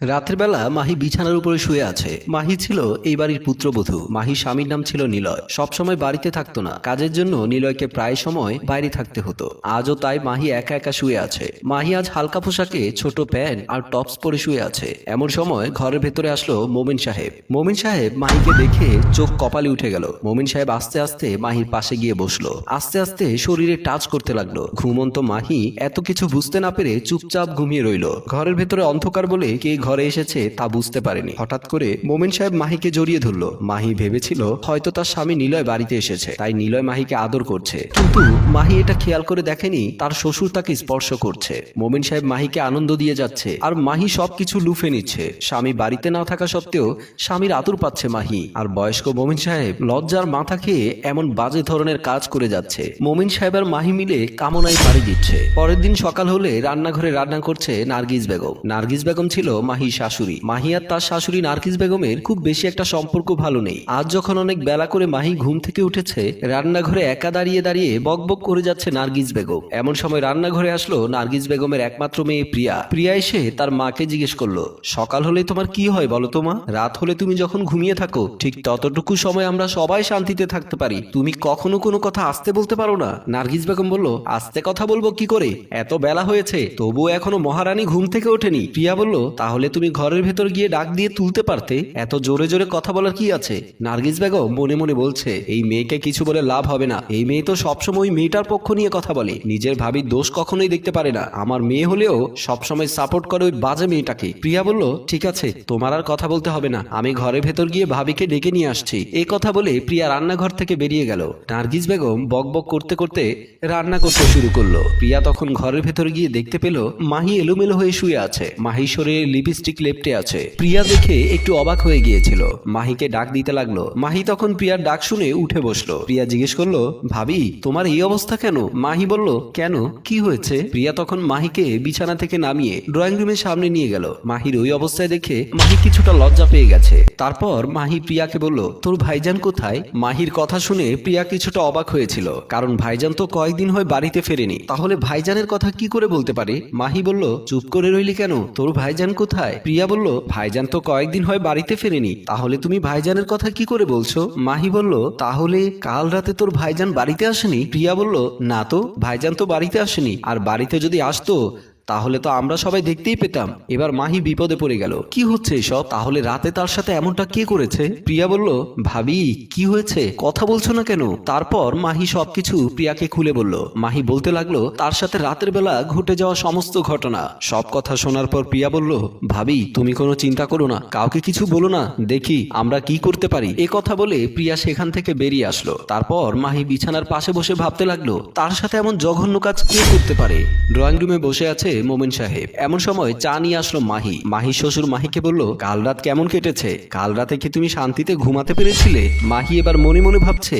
রাতের বেলা মাহি বিছানার উপরে শুয়ে আছে। মাহি ছিল এই বাড়ির পুত্রবধূ। মাহি স্বামীর নাম ছিল নিলয়। সবসময় বাড়িতে থাকতো না। কাজের জন্য নিলয়কে প্রায় সময় বাইরে থাকতে হতো। আজও তাই মাহি একা একা শুয়ে আছে। মাহি আজ হালকা পোশাকে ছোট প্যান্ট আর টপস পরে শুয়ে আছে। এমন সময় ঘরের ভেতরে আসলো মোমিন সাহেব। মোমিন সাহেব মাহিকে দেখে চোখ কপালে উঠে গেল। মোমিন সাহেব আস্তে আস্তে মাহির পাশে গিয়ে বসল। আস্তে আস্তে শরীরে টাচ করতে লাগল। ঘুমন্ত মাহি এত কিছু বুঝতে না পেরে চুপচাপ ঘুমিয়ে রইল। ঘরের ভেতরে অন্ধকার বলে কে ঘরে এসেছে তা বুঝতে পারেনি। হঠাৎ করে মোমিন সাহেব মাহিকে জড়িয়ে ধরলো। মাহি ভেবেছিল হয়তো তার স্বামী নিলয় বাড়িতে এসেছে। তাই নিলয় মাহিকে আদর করছে। কিন্তু মাহি এটা খেয়াল করে দেখেনি, তার শ্বশুর তাকে স্পর্শ করছে। মোমিন সাহেব মাহিকে আনন্দ দিয়ে যাচ্ছে। আর মাহি সবকিছু লুফে নিচ্ছে। স্বামী বাড়িতে না থাকা সত্ত্বেও স্বামীর আতুর পাচ্ছে মাহি। আর বয়স্ক মোমিন সাহেব লজ্জার মাথা খেয়ে এমন বাজে ধরনের কাজ করে যাচ্ছে। মোমিন সাহেব আর মাহি মিলে কামনায় পাড়ি দিচ্ছে। পরের দিন সকাল হলে রান্নাঘরে রান্না করছে নার্গিস বেগম। নার্গিস বেগম ছিল মাহি শাশুড়ি। মাহি আর তার শাশুড়ি নার্গিস বেগমের খুব বেশি একটা সম্পর্ক ভালো নেই। আজ যখন অনেক বেলা করে মাহি ঘুম থেকে উঠেছে, রান্নাঘরে একা দাঁড়িয়ে দাঁড়িয়ে বকবক করে যাচ্ছে নার্গিস বেগম। এমন সময় রান্নাঘরে আসলো নার্গিস বেগমের একমাত্র মেয়ে প্রিয়া। প্রিয়া এসে তার মাকে জিজ্ঞেস করল, সকাল হলে তোমার কি হয় বলো তো মা? রাত হলে তুমি যখন ঘুমিয়ে থাকো, ঠিক ততটুকু সময় আমরা সবাই শান্তিতে থাকতে পারি। তুমি কখনো কোনো কথা আসতে বলতে পারো না? নার্গিস বেগম বলল, আস্তে কথা বলব কি করে? এত বেলা হয়েছে, তবুও এখনও মহারানী ঘুম থেকে ওঠেনি। প্রিয়া বলল, তাহলে তুমি ঘরের ভেতর গিয়ে ডাক দিয়ে তুলতে পারতে? এত জোরে জোরে কথা বলার কি আছে? নার্গিস বেগম মনে মনে বলছে, এই মেয়েকে কিছু বলে লাভ হবে না। এই মেয়ে তো সবসময় মেয়েটার পক্ষ নিয়ে কথা বলে। নিজের ভাবির দোষ কখনোই দেখতে পারে না। আমার মেয়ে হলেও সবসময় সাপোর্ট করে ওই বাজে মেয়েটাকে। প্রিয়া বলল, ঠিক আছে, তোমার আর কথা বলতে হবে না। আমি ঘরের ভেতর গিয়ে ভাবিকে ডেকে নিয়ে আসছি। এ কথা বলে প্রিয়া রান্নাঘর থেকে বেরিয়ে গেল। নার্গিস বেগম বক বক করতে করতে রান্না করতে শুরু করল। প্রিয়া তখন ঘরের ভেতর গিয়ে দেখতে পেল, মাহি এলোমেলো হয়ে শুয়ে আছে। মাহি শরীরে লিপস্টিক লেপটে আছে। প্রিয়া দেখে একটু অবাক হয়ে গিয়েছিল। মাহিকে ডাক দিতে লাগল। মাহি তখন প্রিয়ার ডাক শুনে উঠে বসল। প্রিয়া জিজ্ঞেস করল, ভাবি, তোমার এই অবস্থা কেন? মাহি বলল, কেন? কি হয়েছে? প্রিয়া তখন মাহিকে বিছানা থেকে নামিয়ে ড্রয়িং রুমের সামনে নিয়ে গেল। মাহির ওই অবস্থায় দেখে মাহি কিছুটা লজ্জা পেয়ে গেছে। তারপর মাহি প্রিয়াকে বলল, তোর ভাইজান কোথায়? মাহির কথা শুনে প্রিয়া কিছুটা অবাক হয়েছিল। কারণ ভাইজান তো কয়েকদিন হয় বাড়িতে ফেরেনি। তাহলে ভাইজানের কথা কি করে বলতে পারে? মাহি বলল, চুপ করে রইলি কেন? তোর ভাইজান কোথায়? প্রিয়া বলল, ভাইজান তো কয়েকদিন হয় বাড়িতে ফেরেনি, তাহলে তুমি ভাইজানের কথা কি করে বলছো? মাহি বলল, তাহলে কাল রাতে তোর ভাইজান বাড়িতে আসেনি? প্রিয়া বলল, না তো, ভাইজান তো বাড়িতে আসেনি, আর বাড়িতে যদি আসতো তাহলে তো আমরা সবাই দেখতেই পেতাম। এবার মাহি বিপদে পড়ে গেল। কি হচ্ছে এসব? তাহলে রাতে তার সাথে এমনটা কে করেছে? প্রিয়া বলল, ভাবি, কি হয়েছে? কথা বলছো না কেন? তারপর মাহি সবকিছু প্রিয়াকে খুলে বলল। মাহি বলতে লাগল, তার সাথে রাতের বেলা ঘটে যাওয়া সমস্ত ঘটনা। সব কথা শোনার পর প্রিয়া বলল, ভাবি, তুমি কোনো চিন্তা করো না। কাউকে কিছু বলো না। দেখি আমরা কি করতে পারি। এ কথা বলে প্রিয়া সেখান থেকে বেরিয়ে আসলো। তারপর মাহি বিছানার পাশে বসে ভাবতে লাগল, তার সাথে এমন জঘন্য কাজ কে করতে পারে? ড্রয়িং রুমে বসে আছে মোমিন সাহেব, এমন সময় চা নিয়ে আসলো মাহি। মাহি শ্বশুর মাহিকে বলল, কাল রাত কেমন কেটেছে? কাল রাতে কি তুমি শান্তিতে ঘুমাতে পেরেছিলে? মাহি এবার মনে মনে ভাবছে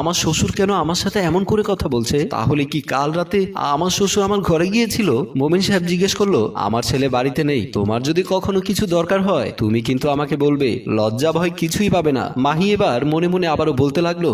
আমার শ্বশুর কেন আমার সাথে এমন করে কথা বলছে? তাহলে কি কাল রাতে আমার শ্বশুর আমার ঘরে গিয়েছিল? মোমিন সাহেব জিজ্ঞেস করল, আমার ছেলে বাড়িতে নেই, তোমার যদি কখনো কিছু দরকার হয়, তুমি কিন্তু আমাকে বলবে, লজ্জা ভয় কিছুই পাবে না। মাহি এবার মনে মনে আবারও বলতে লাগল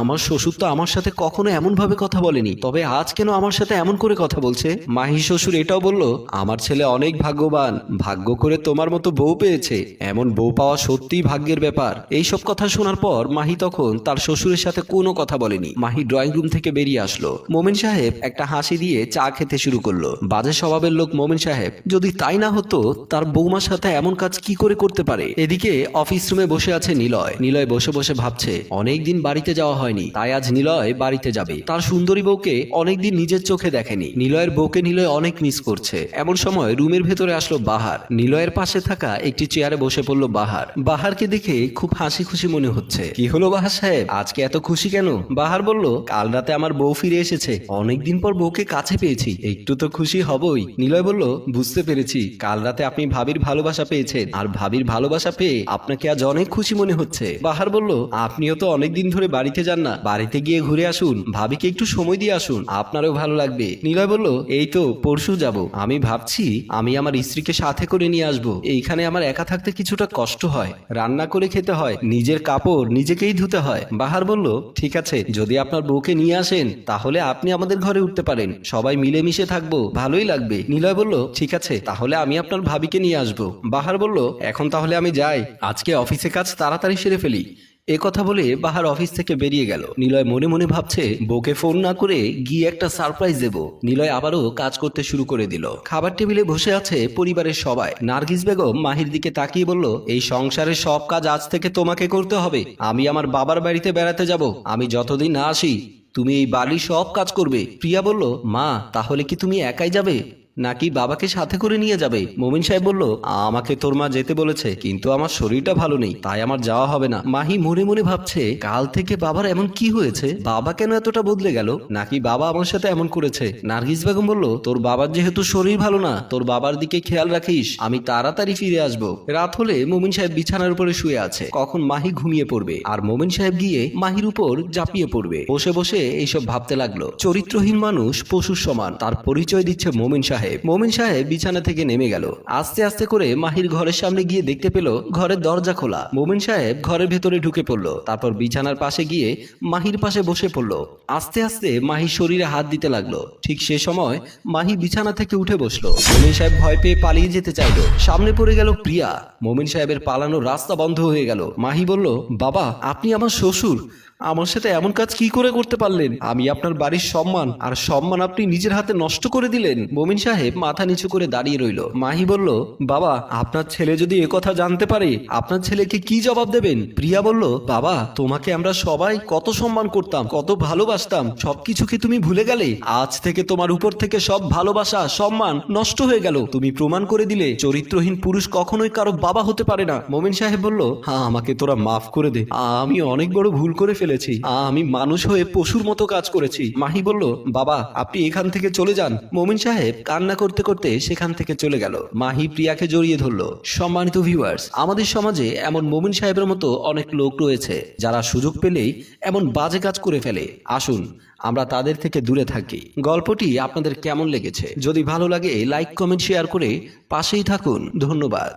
আমার শ্বশুর তো আমার সাথে কখনো এমন ভাবে কথা বলেনি, তবে আজ কেন আমার সাথে এমন করে কথা বলছে? মাহি শ্বশুর এটাও বলল, আমার ছেলে অনেক ভাগ্যবান, ভাগ্য করে তোমার মতো বউ পেয়েছে। এমন বউ পাওয়া সত্যিই ভাগ্যের ব্যাপার। এই সব কথা শোনার পর মাহি তখন তার শ্বশুরের সাথে কোনো কথা বলেনি। মাহি ড্রয়িং রুম থেকে বেরিয়ে আসলো। মোমিন সাহেব একটা হাসি দিয়ে চা খেতে শুরু করল। বাজে স্বভাবের লোক মোমিন সাহেব, যদি তাই না হতো, তার বৌমার সাথে এমন কাজ কি করে করতে পারে? এদিকে অফিস রুমে বসে আছে নিলয়। নিলয় বসে বসে ভাবছে অনেকদিন বাড়িতে যাওয়া হয়নি, তাই আজ নিলয় বাড়িতে যাবে। তার সুন্দরী বউকে অনেকদিন নিজের চোখে দেখেনি। নিলয়ের বউকে নিলয় অনেক মিস করছে। এমন সময় রুমের ভেতরে আসলো বাহার। নিলয়ের পাশে থাকা একটি চেয়ারে বসে পড়ল বাহার। বাহারকে দেখে খুব হাসি খুশি মনে হচ্ছে। কি হলো বাহার সাহেব? আজকে এত খুশি কেন? বাহার বলল, কাল রাতে আমার বউ ফিরে এসেছে। অনেকদিন পর বউকে কাছে পেয়েছি। একটু তো খুশি হবই। নিলয় বলল, বুঝতে পেরেছি। কাল রাতে আপনি ভাবির ভালোবাসা পেয়েছেন। আর ভাবির ভালোবাসা পেয়ে আপনাকে আজ অনেক খুশি মনে হচ্ছে। বাহার বলল, আপনিও তো অনেকদিন ধরে বাড়িতে যান না। বাড়িতে গিয়ে ঘুরে আসুন। ভাবিকে একটু সময় দিয়ে আসুন। আপনারও ভালো লাগবে। নিলয় বলল, এই তো, পরশু যাব। যাব। আমি ভাবছি, আমি আমার স্ত্রীকে সাথে করে নিয়ে আসব। এইখানে আমার একা থাকতে কিছুটা কষ্ট হয়। রান্না করে খেতে হয়। নিজের কাপড় নিজেকেই ধুতে হয়। বাহার বলল, ঠিক আছে, যদি আপনার বউকে নিয়ে আসেন, তাহলে আপনি আমাদের ঘরে উঠতে পারেন। সবাই মিলেমিশে থাকব। ভালোই লাগবে। নিলয় বলল, ঠিক আছে, তাহলে আমি আপনার ভাবিকে নিয়ে আসব। বাহার বলল, এখন তাহলে আমি যাই। আজকে অফিসে কাজ তাড়াতাড়ি সেরে ফেলি। এ কথা বলে বাহার অফিস থেকে বেরিয়ে গেল। নিলয় মনে মনে ভাবছে, বউকে ফোন না করে গিয়ে একটা সারপ্রাইজ দেব। নিলয় আবারও কাজ করতে শুরু করে দিল। খাবার টেবিলে বসে আছে পরিবারের সবাই। নার্গিস বেগম মাহির দিকে তাকিয়ে বলল, এই সংসারের সব কাজ আজ থেকে তোমাকে করতে হবে। আমি আমার বাবার বাড়িতে বেড়াতে যাব। আমি যতদিন না আসি, তুমি এই বাড়ির সব কাজ করবে। প্রিয়া বলল, মা, তাহলে কি তুমি একাই যাবে? নাকি বাবাকে সাথে করে নিয়ে যাবে? মোমিন সাহেব বলল, আমাকে তোর মা যেতে বলেছে, কিন্তু আমার শরীরটা ভালো নেই, তাই আমার যাওয়া হবে না। মাহি মনে মনে ভাবছে, কাল থেকে বাবার এমন কি হয়েছে? বাবা কেন এতটা বদলে গেল? নাকি বাবা আমার সাথে এমন করেছে? নার্গিস বেগম বলল, তোর বাবার যেহেতু শরীর ভালো না, তোর বাবার দিকে খেয়াল রাখিস, আমি তাড়াতাড়ি ফিরে আসব। রাত হলে মোমিন সাহেব বিছানার উপরে শুয়ে আছে। কখন মাহি ঘুমিয়ে পড়বে? আর মোমিন সাহেব গিয়ে মাহির উপর জাপিয়ে পড়বে। বসে বসে এইসব ভাবতে লাগল। চরিত্রহীন মানুষ, পশুর সমান। তার পরিচয় দিচ্ছে মোমিন সাহেব। মোমিন সাহেব বিছানা থেকে নেমে গেল। আস্তে আস্তে করে মাহির ঘরের সামনে গিয়ে দেখতে পেল ঘরের দরজা খোলা। মোমিন সাহেব ঘরের ভেতরে ঢুকে পড়ল, তারপর বিছানার পাশে গিয়ে মাহির পাশে বসে পড়ল। আস্তে আস্তে মাহির শরীরে হাত দিতে লাগল। ঠিক সে সময় মাহি বিছানা থেকে উঠে বসল। মোমিন সাহেব ভয় পেয়ে পালিয়ে যেতে চাইলো। সামনে পড়ে গেল প্রিয়া। মোমিন সাহেবের পালানোর রাস্তা বন্ধ হয়ে গেল। মাহি বলল, বাবা, আপনি আমার শ্বশুর। আমার সাথে এমন কাজ কি করে করতে পারলেন? আমি আপনার বাড়ির সম্মান আর সম্মান আপনি নিজের হাতে নষ্ট করে দিলেন। মমিন সাহেব মাথা নিচু করে দাঁড়িয়ে রইল। মাহি বলল, বাবা, আপনার ছেলে যদি কথা জানতে পারে, আপনার ছেলেকে কি জবাব দেবেন? প্রিয়া বলল, বাবা, তোমাকে আমরা সবাই কত সম্মান করতাম, কত ভালোবাসতাম, সবকিছু কি তুমি ভুলে গেলে? আজ থেকে তোমার উপর থেকে সব ভালোবাসা, সম্মান নষ্ট হয়ে গেল। তুমি প্রমাণ করে দিলে, চরিত্রহীন পুরুষ কখনোই কারও বাবা হতে পারে না। মোমিন সাহেব বলল হ্যাঁ আমাকে তোরা মাফ করে দে। আমি অনেক বড় ভুল করে ফেলেছি আমি মানুষ হয়ে পশুর মতো কাজ করেছি। মাহি বলল বাবা আপনি এখান থেকে চলে যান। মোমিন সাহেব কান্না করতে করতে সেখান থেকে চলে গেল। মাহি প্রিয়াকে জড়িয়ে ধরলো। সম্মানিত ভিউয়ার্স আমাদের সমাজে এমন মোমিন সাহেবের মতো অনেক লোক রয়েছে যারা সুযোগ পেলেই এমন বাজে কাজ করে ফেলে। আসুন আমরা তাদের থেকে দূরে থাকি। গল্পটি আপনাদের কেমন লেগেছে? যদি ভালো লাগে লাইক কমেন্ট শেয়ার করে পাশেই থাকুন। ধন্যবাদ।